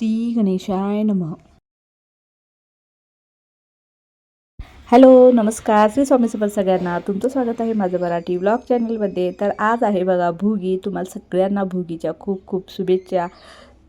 श्री गणेशाय नमः. हॅलो नमस्कार. श्री स्वामी समर्थ सगळ्यांना तुमचं स्वागत आहे माझं मराठी ब्लॉग चॅनलमध्ये तर आज आहे बघा भोगी. तुम्हाला सगळ्यांना भोगीच्या खूप खूप शुभेच्छा.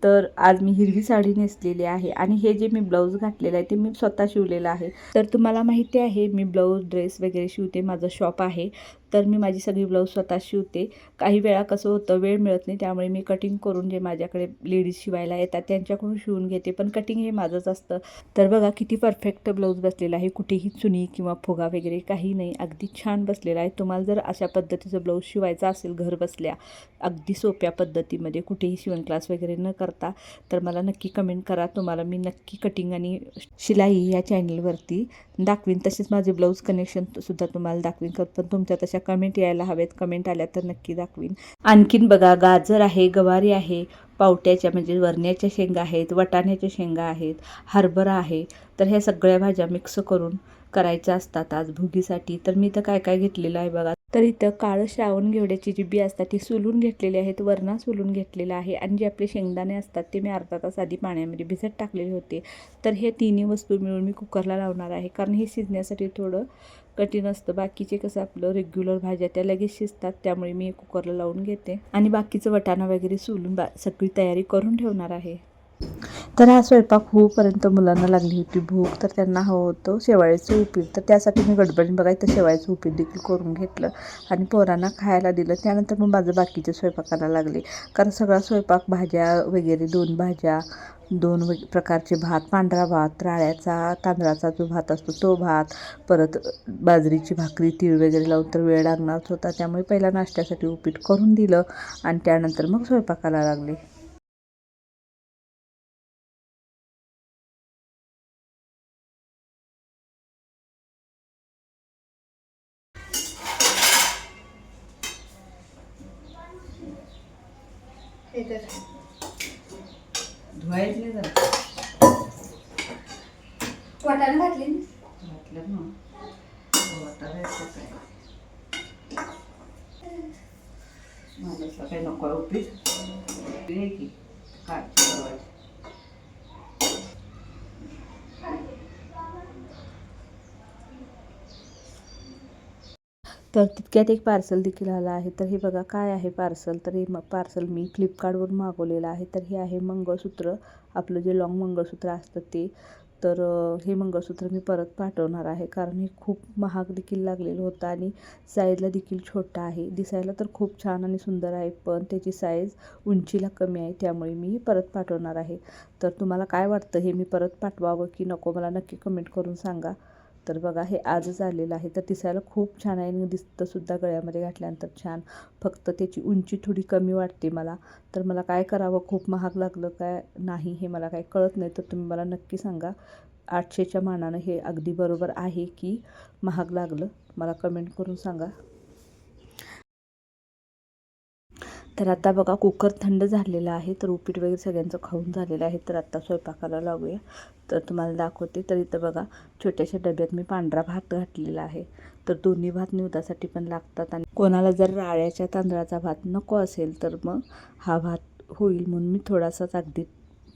तर आज मी हिरवी साडी नेसलेली आहे आणि हे जे मी ब्लाऊज घातलेलं आहे ते मी स्वतः शिवलेलं आहे. तर तुम्हाला माहिती आहे मी ब्लाऊज ड्रेस वगैरे शिवते. माझं शॉप आहे. तर मी माझी सगळी ब्लाऊज स्वतः शिवते काही वेळा कसं होतं वेळ मिळत नाही त्यामुळे मी कटिंग करून जे माझ्याकडे लेडीज शिवायला येतात त्यांच्याकडून शिवून घेते. पण कटिंग हे माझंच असतं. तर बघा किती परफेक्ट ब्लाऊज बसलेला आहे. कुठेही चुनी किंवा फुगा वगैरे काही नाही. अगदी छान बसलेला आहे. तुम्हाला जर अशा पद्धतीचं ब्लाऊज शिवायचं असेल घर बसल्या अगदी सोप्या पद्धतीमध्ये कुठेही शिवण क्लास वगैरे न करता तर मला नक्की कमेंट करा. तुम्हाला मी नक्की कटिंग आणि शिलाई या चॅनलवरती दाखवीन. तसेच माझे ब्लाऊज कनेक्शन सुद्धा तुम्हाला दाखवीन. कर पण तुमच्या तशा कमेंट यायला हवेत. कमेंट आल्या तर नक्की दाखवीन. आणखीन बघा गाजर आहे गवारी आहे पावट्याच्या म्हणजे वरण्याच्या शेंगा आहेत वटाण्याच्या शेंगा आहेत हरभरा आहे. तर ह्या सगळ्या भाज्या मिक्स करून करायच्या असतात आज भुगीसाठी. तर मी तर काय काय घेतलेलं आहे बघा. तर इथं काळं श्रावण घेवड्याची जी बी असतात ती सुलून घेतलेली आहेत वरणा सुलून घेतलेला आहे आणि जे आपले शेंगदाणे असतात ते मी अर्धा तास आधी पाण्यामध्ये भिजत टाकलेले होते. तर हे तिन्ही वस्तू मिळून मी कुकरला लावणार आहे कारण हे शिजण्यासाठी थोडं कठीण असतं. बाकीचे कसं आपलं रेग्युलर भाज्या त्या लगेच शिजतात त्यामुळे मी कुकरला लावून घेते. आणि बाकीचं वटाणा वगैरे सोलून बा सगळी तयारी करून ठेवणार आहे. तर हा स्वयंपाक होऊपर्यंत मुलांना लागली होती भूक तर त्यांना हवं होतं शेवाळ्याचं उपीट. तर त्यासाठी मी गडबडीने बघायचं शेवाळ्याचं उपीट देखील करून घेतलं आणि पोरांना खायला दिलं. त्यानंतर मग माझं बाकीचे स्वयंपाकाला लागले. कारण सगळा स्वयंपाक भाज्या वगैरे दोन भाज्या दोन व प्रकारचे भात पांढरा भात राळ्याचा तांदळाचा जो भात असतो तो भात परत बाजरीची भाकरी तीळ वगैरे लावून तर वेळ लागणारच होता. त्यामुळे पहिला नाश्त्यासाठी उपीट करून दिलं आणि त्यानंतर मग स्वयंपाकाला लागले. धुवायच नाही जरा. वाटाणे घातली? घातलं ना. वाटायचं काय? माझं काही नको उपीट. हे काय तर तितक्यात एक पार्सल देखील आलं आहे. तर हे बघा काय आहे पार्सल तर हे मग पार्सल मी फ्लिपकार्टवरून मागवलेलं आहे. तर हे आहे मंगळसूत्र. आपलं जे लॉंग मंगळसूत्र असतं ते. तर हे मंगळसूत्र मी परत पाठवणार आहे. कारण हे खूप महाग देखील लागलेलं होतं आणि साईजला देखील छोटा आहे. दिसायला तर खूप छान आणि सुंदर आहे पण त्याची साईज उंचीला कमी आहे त्यामुळे मी हे परत पाठवणार आहे. तर तुम्हाला काय वाटतं हे मी परत पाठवावं की नको? मला नक्की कमेंट करून सांगा. तर बघा हे आजच आलेलं आहे. तर दिसायला खूप छान आहे आणि गळ्यामध्ये घातल्यानंतर छान. फक्त त्याची उंची थोडी कमी वाटते मला. तर मला काय करावं? खूप महाग लागलं काय? नाही हे मला काय कळत नाही. तर तुम्ही मला नक्की सांगा. आठशेच्या मानानं हे अगदी बरोबर आहे की महाग लागलं? मला कमेंट करून सांगा. तर आता बघा कुकर थंड झालेला आहे तर उपीट वगैरे सगळ्यांचं खाऊन झालेलं आहे. तर आत्ता स्वयंपाकाला लागूया. तर तुम्हाला दाखवते. तर इथं बघा छोट्याशा डब्यात मी पांढरा भात घातलेला आहे. तर दोन्ही भात निवदासाठी पण लागतात आणि कोणाला जर राळ्याच्या तांदळाचा भात नको असेल तर मग हा भात होईल म्हणून मी थोडासाच अगदी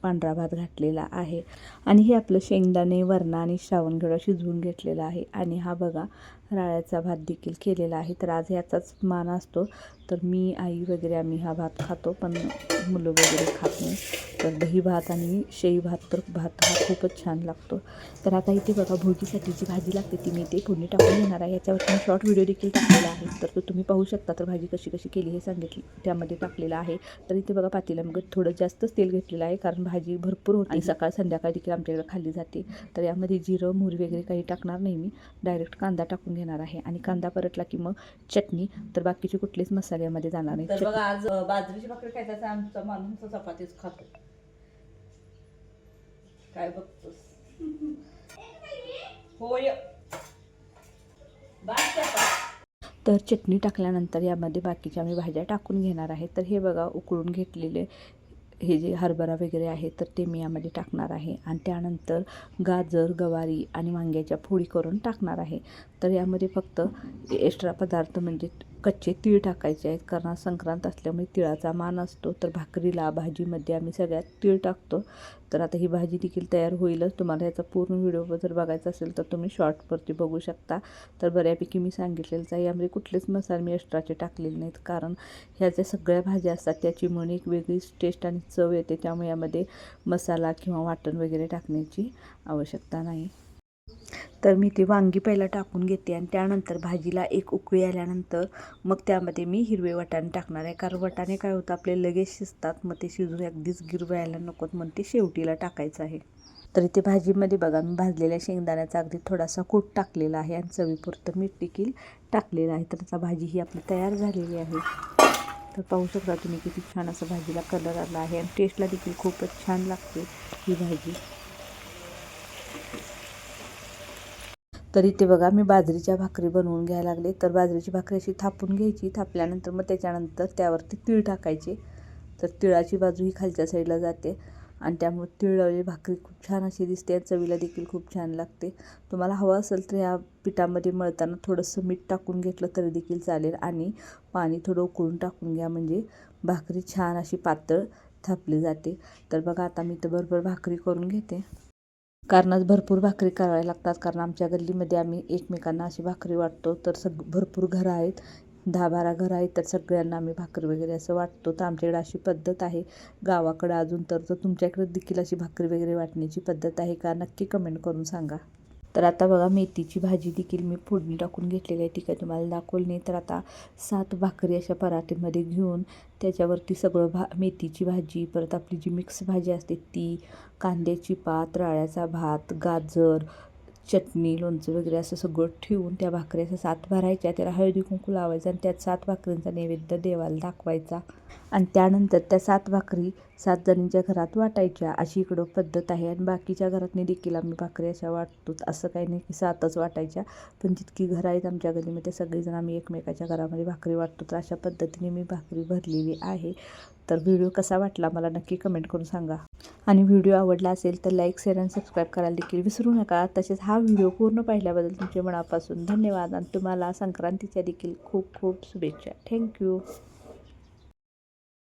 पांढरा भात घातलेला आहे. आणि हे आपलं शेंगदाणे वरणा आणि श्रावणगडा शिजवून घेतलेला आहे. आणि हा बघा राळ्याचा भात देखील केलेला आहे. तर आज याचाच मान असतो. तर मी आई वगैरे आम्ही हा भात खातो पण मुलं वगैरे खात नाही. तर दही भात आणि शेई भात तर भात हा खूपच छान लागतो. तर आता इथे बघा भोगीसाठी जी भाजी लागते ती मी इथे फोडणी टाकून घेणार आहे. याच्यावरती मी शॉर्ट व्हिडिओ देखील टाकलेला आहे. तर तो तुम्ही पाहू शकता तर भाजी कशी कशी केली हे सांगितली त्यामध्ये टाकलेलं आहे. तर इथे बघा पातेल्यामध्ये मग थोडं जास्तच तेल घेतलेलं आहे कारण भाजी भरपूर होती. सकाळ संध्याकाळ देखील आमच्याकडे खाल्ली जाते. तर यामध्ये जिरं मोहरी वगैरे काही टाकणार नाही मी. डायरेक्ट कांदा टाकून घेणार आहे. आणि कांदा परतला की मग चटणी. तर बाकीचे कुठलेच मसाले यामध्ये जाणार नाही. बघा आज बाजरीची भाकरी खायचा आमचा माणूस चपातीच खातो. काय बघतोस? होय. तर चटणी टाकल्यानंतर यामध्ये बाकीच्या आम्ही भाज्या टाकून घेणार आहे. तर हे बघा उकळून घेतलेले हे जे हरभरा वगैरे आहे तर ते मी यामध्ये टाकणार आहे. आणि त्यानंतर गाजर गवारी आणि वांग्याच्या फोडी करून टाकणार आहे. तर यामध्ये फक्त एक्स्ट्रा पदार्थ म्हणजे कच्चे तीळ टाकायचे आहेत. कारण संक्रांत असल्यामुळे तिळाचा मान असतो. तर भाकरीला भाजीमध्ये आम्ही सगळ्यात तीळ टाकतो. तर आता ही भाजी देखील तयार होईलच. तुम्हाला याचा पूर्ण व्हिडिओ जर बघायचा असेल तर तुम्ही शॉर्टवरती बघू शकता. तर बऱ्यापैकी मी सांगितलेलंच आहे. यामध्ये कुठलेच मसाले मी एक्स्ट्राचे टाकलेले नाहीत. कारण ह्या ज्या सगळ्या भाज्या असतात त्याची म्हणून एक वेगळीच टेस्ट आणि चव येते. त्यामुळे यामध्ये मसाला किंवा वाटण वगैरे टाकण्याची आवश्यकता नाही. तर मी ती वांगी पहिला टाकून घेते आणि त्यानंतर भाजीला एक उकळी आल्यानंतर मग त्यामध्ये मी हिरवे वाटाणे टाकणार आहे. कारण वाटाणे काय होतं आपले लगेच शिजतात. मग ते शिजून अगदीच गिरवायला नकोत मग ते शेवटीला टाकायचं आहे. तर इथे भाजीमध्ये बघा मी भाजलेल्या शेंगदाण्याचा अगदी थोडासा कूट टाकलेला आहे आणि चवीपुरतं मीठ देखील टाकलेलं आहे. तर आता भाजी ही आपली तयार झालेली आहे. तर पाहू शकता तुम्ही किती छान असं भाजीला कलर आला आहे आणि टेस्टला देखील खूपच छान लागते ही भाजी. तर इथे बघा मी बाजरीच्या भाकरी बनवून घ्यायला लागले. तर बाजरीची भाकरी अशी थापून घ्यायची थापल्यानंतर मग त्याच्यानंतर त्यावरती तीळ टाकायचे. तर तिळाची बाजू ही खालच्या साईडला जाते आणि त्यामुळे तिळवलेली भाकरी खूप छान अशी दिसते चवीला देखील खूप छान लागते. तुम्हाला हवं असेल तर या पिठामध्ये मळताना थोडंसं मीठ टाकून घेतलं तरी देखील चालेल आणि पाणी थोडं उकळून टाकून घ्या म्हणजे भाकरी छान अशी पातळ थापली जाते. तर बघा आता मी तर बरोबर भाकरी करून घेते. कारण भरपूर भाकरी कराव्या लागतात. कारण आमच्या गल्लीमध्ये आम्ही एकमेकांना अशी भाकरी वाटतो. तर सग भरपूर घरं आहेत. दहा बारा घरं आहेत. तर सगळ्यांना आम्ही भाकरी वगैरे असं वाटतो. तर आमच्याकडे अशी पद्धत आहे. गावाकडं अजून तर तर तुमच्याकडे देखील अशी भाकरी वगैरे वाटण्याची पद्धत आहे का? नक्की कमेंट करून सांगा. तर आता बघा मेथीची भाजी देखील मी फोडणी टाकून घेतलेली आहे. ठीक आहे तुम्हाला दाखवली नाही तर आता सात भाकरी अशा पराठीमध्ये घेऊन त्याच्यावरती सगळं भा मेथीची भाजी परत आपली जी मिक्स भाजी असते ती कांद्याची पात राळ्याचा भात गाजर चटणी लोणचं वगैरे असं सगळं ठेवून त्या भाकरी असं सात भरायच्या. त्याला हळदी कुंकू लावायचं आणि त्यात सात भाकरींचा नैवेद्य देवाला दाखवायचा. आणि त्यानंतर त्या सात भाकरी सात जणींच्या घरात वाटायच्या. अशी इकडं पद्धत आहे आणि बाकीच्या घरातनी देखील आम्ही भाकरी अशा वाटतोच असं काही नाही की सातच वाटायच्या. पण जितकी घरं आहेत आमच्या गलीमध्ये सगळेजण आम्ही एकमेकाच्या घरामध्ये भाकरी वाटतो तर अशा पद्धतीने मी भाकरी भरलेली आहे. तर व्हिडिओ कसा वाटला मला नक्की कमेंट करून सांगा. आणि व्हिडिओ आवडला असेल तर लाईक शेअर आणि सबस्क्राईब करायला देखील विसरू नका. तसेच हा व्हिडिओ पूर्ण पाहिल्याबद्दल तुमचे मनापासून धन्यवाद. आणि तुम्हाला संक्रांतीच्या देखील खूप खूप शुभेच्छा. थँक्यू.